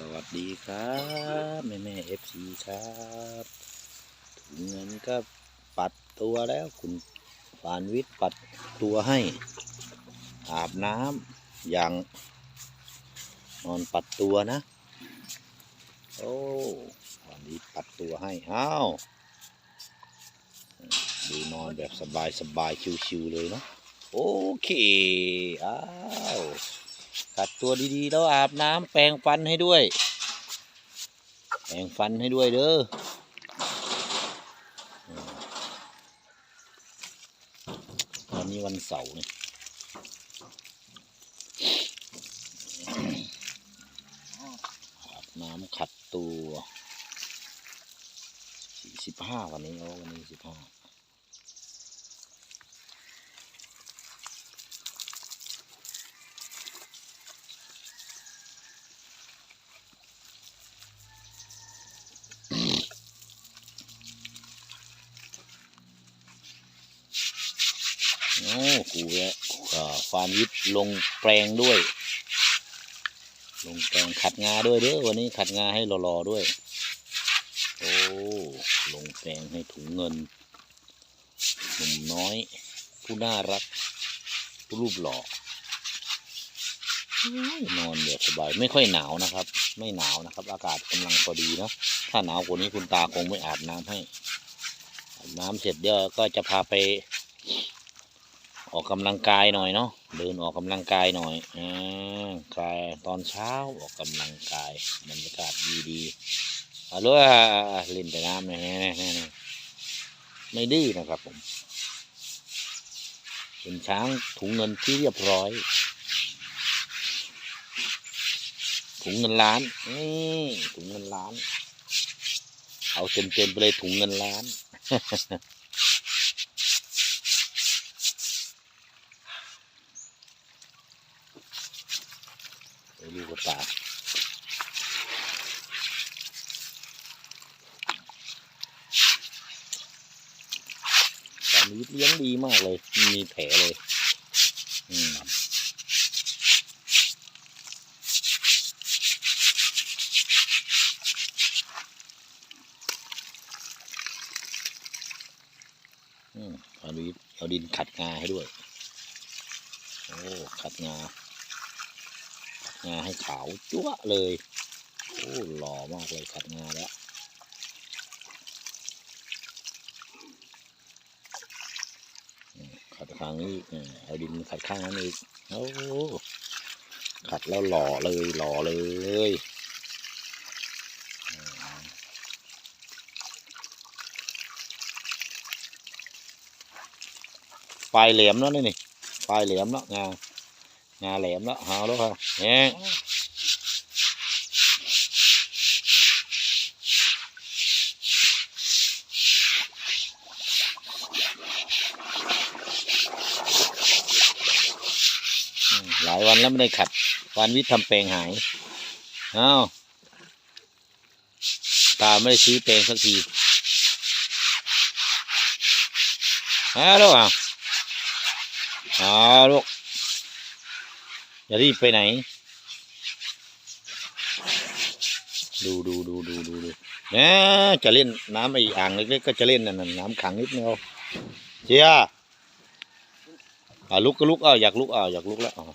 สวัสดีครับแม่แม่เอฟซีครับถุงเงินก็ปัดตัวแล้วคุณฟานวิทย์ปัดตัวให้ อาบน้ำอย่าง นอนปัดตัวนะ โอ้วันนี้ปัดตัวให้อ้าวดูนอนแบบสบายสบายชิวๆเลยเนาะโอเคอ้าว กัดตัวดีๆ แล้วอาบน้ำแปรงฟันให้ด้วย แปรงฟันให้ด้วยเด้อมวันนี้วันเสาร์นี่อาบน้ำขัดตัวสี่สิบห้าวันนี้โอ้วันนี้สิบห้า อ้ครูแวะอ่าฟานวิทย์ลงแปลงด้วย ลงแปลงขัดงาด้วยเด้อวันนี้ขัดงาให้รอๆด้วย โอ้ลงแปลงให้ถุงเงินหนุ่มน้อย ผู้น่ารัก ผู้รูปหล่อนอนแบบสบายไม่ค่อยหนาวนะครับ ไม่หนาวนะครับ อากาศกำลังพอดีเนาะถ้าหนาวกว่านี้คุณตาคงไม่อาบน้ำให้อาบน้ำเสร็จเดี๋ยวก็จะพาไป ออกกำลังกายหน่อยเนาะเดินออกกำลังกายหน่อยอ่าคลายตอนเช้าออกกำลังกายบรรยากาศดีๆเอาลยเล่นแต่น้ำเนี่ยไม่ดื้อนะครับผมเป็นช้างถุงเงินที่เรียบร้อย ถุงเงินล้านนี่ถุงเงินล้าน เอาเต็มๆไปเลยถุงเงินล้าน ไปดู กระตาตอนนี้เลี้ยงดีมากเลย มีแผลเลยอืมอืมเอาดินเอาดินขัดงาให้ด้วย โอ้ ขัดงา งาให้ขาวจั๊วเลย โอ้หล่อมากเลยขัดงาแล้วขัดข้างนี้เอาดินขัดข้างนั้นอีกโอ้ขัดแล้วหล่อเลยหล่อเลยปลายแหลมแล้วนี่นี่ปลายแหลมแล้วงา งาแหลมแล้วเอาแล้วครับเนี่ยหลายวันแล้วไม่ได้ขัดวันวิทย์ทำแปลงหายอ้าวตาไม่ได้ซื้อแปลงสักทีฮะลูกอะอ๋อลูก อย่ารีบไปไหน ดูดูดูดูดูดูเนี่ยจะเล่นน้ำไอ้อ่างเล็กๆก็จะเล่นนั่นนะน้ำขังนิดนึงเอาเจียอ่าลุกก็ลุกเอาอยากลุกเอาอยากลุกแล้วเอา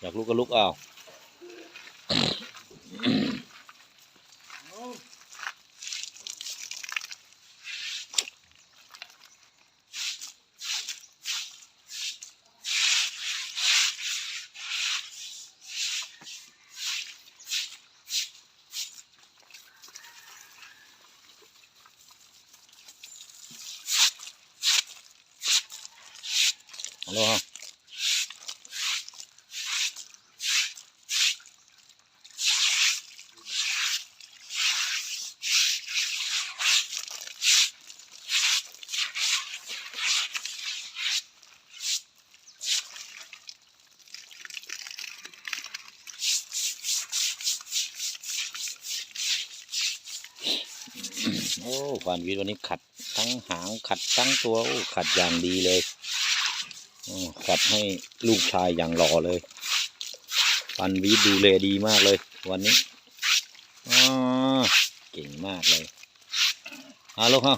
อยากลุกก็ลุกเอาว อาลูกเอาโอ้ควานวิทย์วันนี้ขัดทั้งหางขัดทั้งตัว โอ้ ขัดอย่างดีเลย ขัดให้ลูกชายอย่างหล่อเลยปันวีดูแลดีมากเลย วันนี้อ๋อเก่งมากเลยเอาลูกเอ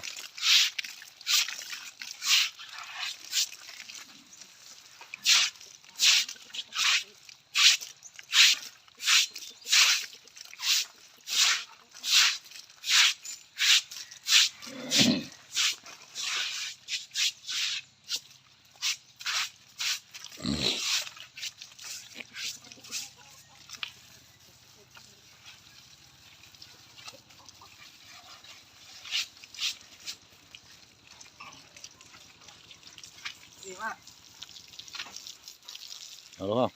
เอาลูกเอา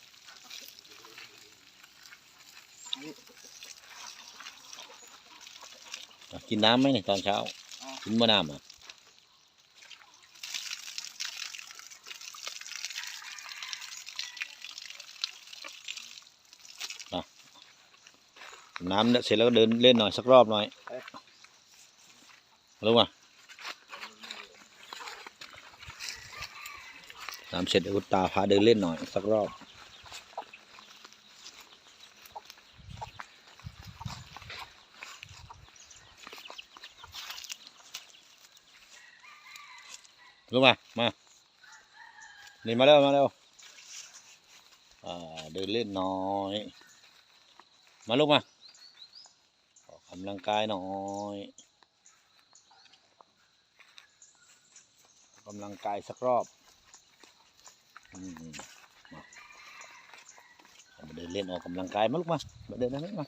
อะกินน้ำไหมเนี่ยตอนเช้า กินมะน้ำอะน้ำเนี่ยเสร็จแล้วก็เดินเล่นหน่อยสักรอบหน่อยรู้ป่ะ น้ำเสร็จเดี๋ยวคุณตาพาเดินเล่นหน่อย สักรอบรู้ป่ะมานี่มาเร็ว มาเร็วเดินเล่นหน่อย มาลูกมา ออกกำลังกายหน่อยกำลังกายสักรอบ มาเดินเล่นออกกำลังกายมาลูกมามาเดินนะมา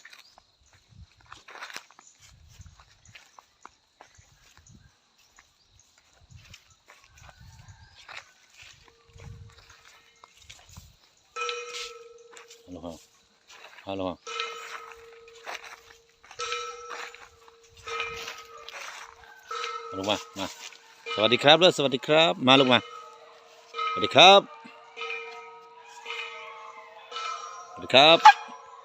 ฮัลโหลฮัลโหลลงมา มา สวัสดีครับเลยสวัสดีครับ มาลงมา สวัสดีครับ ครับ